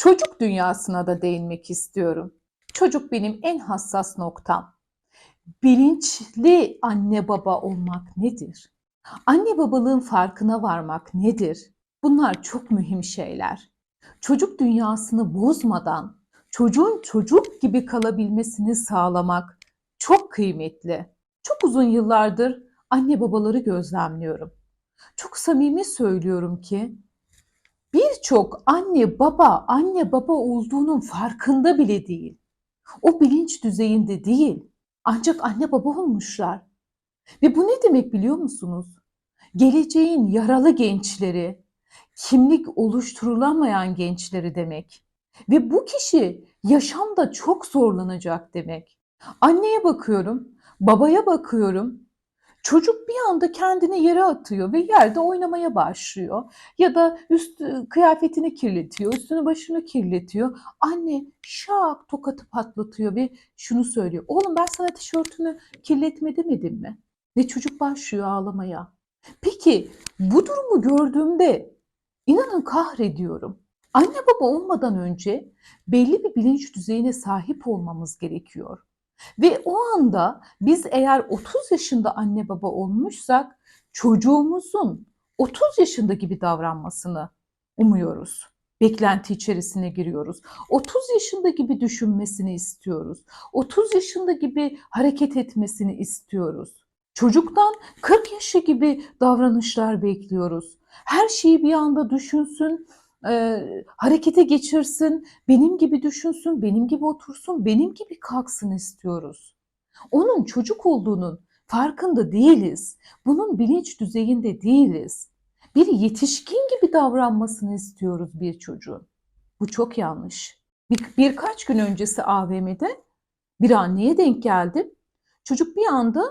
Çocuk dünyasına da değinmek istiyorum. Çocuk benim en hassas noktam. Bilinçli anne baba olmak nedir? Anne babalığın farkına varmak nedir? Bunlar çok mühim şeyler. Çocuk dünyasını bozmadan çocuğun çocuk gibi kalabilmesini sağlamak çok kıymetli. Çok uzun yıllardır anne babaları gözlemliyorum. Çok samimi söylüyorum ki birçok anne baba anne baba olduğunun farkında bile değil. O bilinç düzeyinde değil. Ancak anne baba olmuşlar. Ve bu ne demek biliyor musunuz? Geleceğin yaralı gençleri, kimlik oluşturulamayan gençleri demek. Ve bu kişi yaşamda çok zorlanacak demek. Anneye bakıyorum, babaya bakıyorum. Çocuk bir anda kendini yere atıyor ve yerde oynamaya başlıyor. Ya da üst kıyafetini kirletiyor, üstünü başını kirletiyor. Anne şak tokatı patlatıyor ve şunu söylüyor. Oğlum ben sana tişörtünü kirletme demedim mi? Ve çocuk başlıyor ağlamaya. Peki bu durumu gördüğümde inanın kahrediyorum. Anne baba olmadan önce belli bir bilinç düzeyine sahip olmamız gerekiyor. Ve o anda biz eğer 30 yaşında anne baba olmuşsak çocuğumuzun 30 yaşında gibi davranmasını umuyoruz. Beklenti içerisine giriyoruz. 30 yaşında gibi düşünmesini istiyoruz. 30 yaşında gibi hareket etmesini istiyoruz. Çocuktan 40 yaşı gibi davranışlar bekliyoruz. Her şeyi bir anda düşünsün, e, harekete geçirsin, benim gibi düşünsün, benim gibi otursun, benim gibi kalksın istiyoruz. Onun çocuk olduğunun farkında değiliz. Bunun bilinç düzeyinde değiliz. Bir yetişkin gibi davranmasını istiyoruz bir çocuğun. Bu çok yanlış. Bir, birkaç gün öncesi AVM'de bir anneye denk geldim. Çocuk bir anda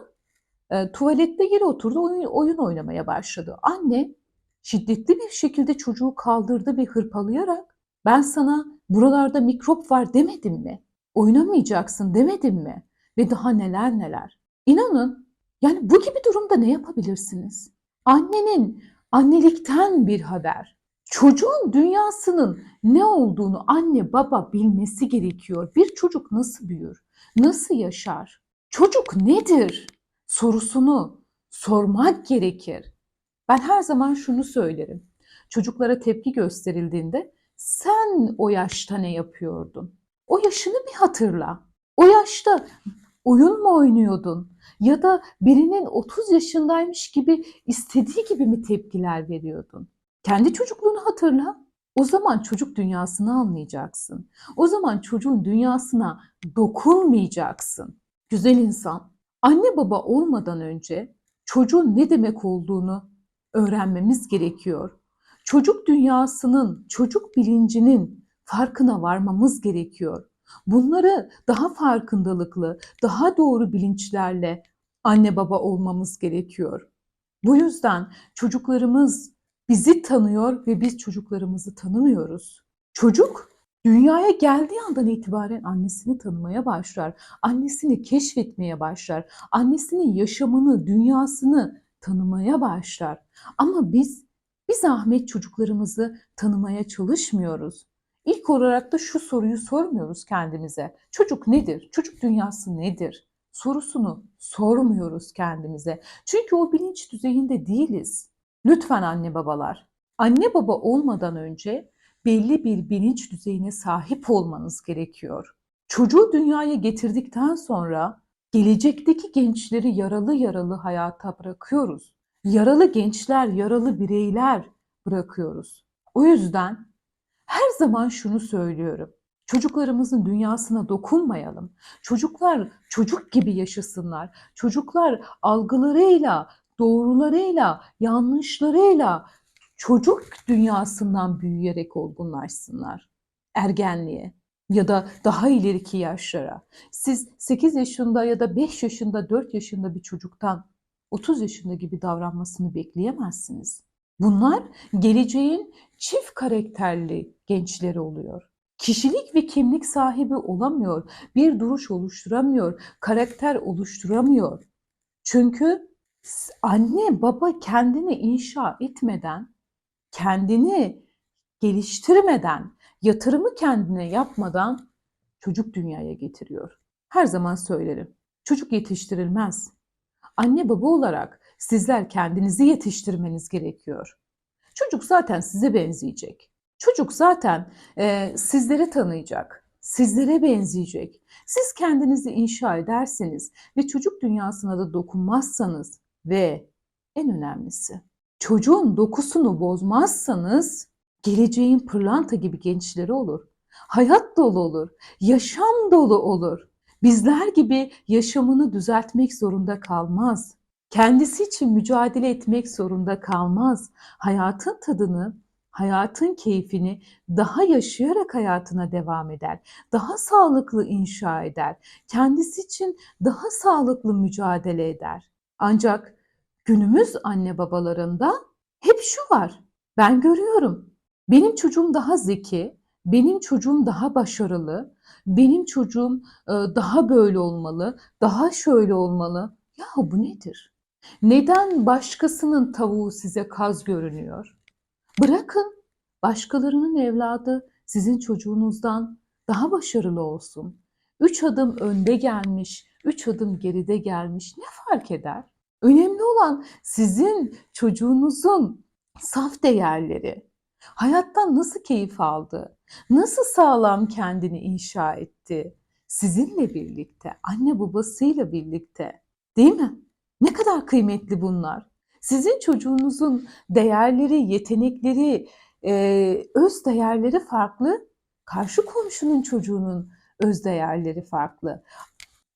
e, tuvalette yere oturdu, oyun, oyun oynamaya başladı. Anne şiddetli bir şekilde çocuğu kaldırdı ve hırpalayarak ben sana buralarda mikrop var demedim mi? Oynamayacaksın demedim mi? Ve daha neler neler. İnanın yani bu gibi durumda ne yapabilirsiniz? Annenin annelikten bir haber. Çocuğun dünyasının ne olduğunu anne baba bilmesi gerekiyor. Bir çocuk nasıl büyür? Nasıl yaşar? Çocuk nedir? Sorusunu sormak gerekir. Ben her zaman şunu söylerim. Çocuklara tepki gösterildiğinde sen o yaşta ne yapıyordun? O yaşını bir hatırla. O yaşta oyun mu oynuyordun? Ya da birinin 30 yaşındaymış gibi istediği gibi mi tepkiler veriyordun? Kendi çocukluğunu hatırla. O zaman çocuk dünyasını anlayacaksın. O zaman çocuğun dünyasına dokunmayacaksın. Güzel insan, anne baba olmadan önce çocuğun ne demek olduğunu öğrenmemiz gerekiyor. Çocuk dünyasının, çocuk bilincinin farkına varmamız gerekiyor. Bunları daha farkındalıklı, daha doğru bilinçlerle anne baba olmamız gerekiyor. Bu yüzden çocuklarımız bizi tanıyor ve biz çocuklarımızı tanımıyoruz. Çocuk dünyaya geldiği andan itibaren annesini tanımaya başlar. Annesini keşfetmeye başlar. Annesinin yaşamını, dünyasını tanımaya başlar. Ama biz bir zahmet çocuklarımızı tanımaya çalışmıyoruz. İlk olarak da şu soruyu sormuyoruz kendimize. Çocuk nedir? Çocuk dünyası nedir? Sorusunu sormuyoruz kendimize. Çünkü o bilinç düzeyinde değiliz. Lütfen anne babalar, anne baba olmadan önce belli bir bilinç düzeyine sahip olmanız gerekiyor. Çocuğu dünyaya getirdikten sonra gelecekteki gençleri yaralı yaralı hayata bırakıyoruz. Yaralı gençler, yaralı bireyler bırakıyoruz. O yüzden her zaman şunu söylüyorum. Çocuklarımızın dünyasına dokunmayalım. Çocuklar çocuk gibi yaşasınlar. Çocuklar algılarıyla, doğrularıyla, yanlışlarıyla çocuk dünyasından büyüyerek olgunlaşsınlar. Ergenliğe ya da daha ileriki yaşlara. Siz 8 yaşında ya da 5 yaşında, 4 yaşında bir çocuktan 30 yaşında gibi davranmasını bekleyemezsiniz. Bunlar geleceğin çift karakterli gençleri oluyor. Kişilik ve kimlik sahibi olamıyor, bir duruş oluşturamıyor, karakter oluşturamıyor. Çünkü anne baba kendini inşa etmeden, kendini geliştirmeden, yatırımı kendine yapmadan çocuk dünyaya getiriyor. Her zaman söylerim. Çocuk yetiştirilmez. Anne baba olarak sizler kendinizi yetiştirmeniz gerekiyor. Çocuk zaten size benzeyecek. Çocuk zaten e, sizleri tanıyacak, sizlere benzeyecek. Siz kendinizi inşa ederseniz ve çocuk dünyasına da dokunmazsanız ve en önemlisi çocuğun dokusunu bozmazsanız geleceğin pırlanta gibi gençleri olur. Hayat dolu olur, yaşam dolu olur. Bizler gibi yaşamını düzeltmek zorunda kalmaz. Kendisi için mücadele etmek zorunda kalmaz. Hayatın tadını, hayatın keyfini daha yaşayarak hayatına devam eder. Daha sağlıklı inşa eder. Kendisi için daha sağlıklı mücadele eder. Ancak günümüz anne babalarında hep şu var. Ben görüyorum. Benim çocuğum daha zeki, benim çocuğum daha başarılı, benim çocuğum e, daha böyle olmalı, daha şöyle olmalı. Ya bu nedir? Neden başkasının tavuğu size kaz görünüyor? Bırakın başkalarının evladı sizin çocuğunuzdan daha başarılı olsun. Üç adım önde gelmiş, üç adım geride gelmiş ne fark eder? Önemli olan sizin çocuğunuzun saf değerleri, hayattan nasıl keyif aldı, nasıl sağlam kendini inşa etti, sizinle birlikte, anne babasıyla birlikte, değil mi? Ne kadar kıymetli bunlar. Sizin çocuğunuzun değerleri, yetenekleri, e, öz değerleri farklı. Karşı komşunun çocuğunun öz değerleri farklı.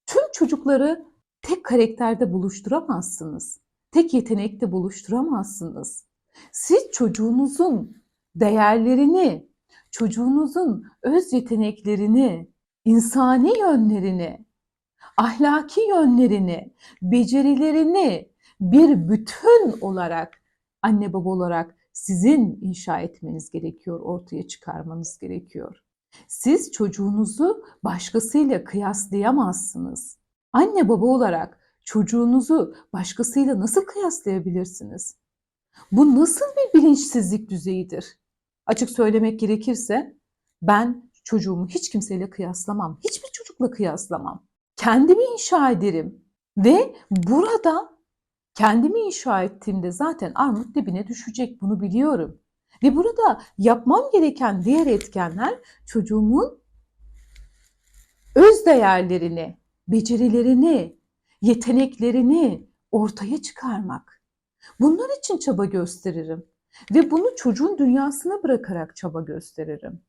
Tüm çocukları tek karakterde buluşturamazsınız. Tek yetenekte buluşturamazsınız. Siz çocuğunuzun değerlerini, çocuğunuzun öz yeteneklerini, insani yönlerini, ahlaki yönlerini, becerilerini bir bütün olarak anne baba olarak sizin inşa etmeniz gerekiyor, ortaya çıkarmanız gerekiyor. Siz çocuğunuzu başkasıyla kıyaslayamazsınız. Anne baba olarak çocuğunuzu başkasıyla nasıl kıyaslayabilirsiniz? Bu nasıl bir bilinçsizlik düzeyidir? Açık söylemek gerekirse ben çocuğumu hiç kimseyle kıyaslamam. Hiçbir çocukla kıyaslamam. Kendimi inşa ederim ve burada kendimi inşa ettiğimde zaten armut dibine düşecek bunu biliyorum. Ve burada yapmam gereken diğer etkenler çocuğumun öz değerlerini, becerilerini, yeteneklerini ortaya çıkarmak. Bunlar için çaba gösteririm ve bunu çocuğun dünyasına bırakarak çaba gösteririm.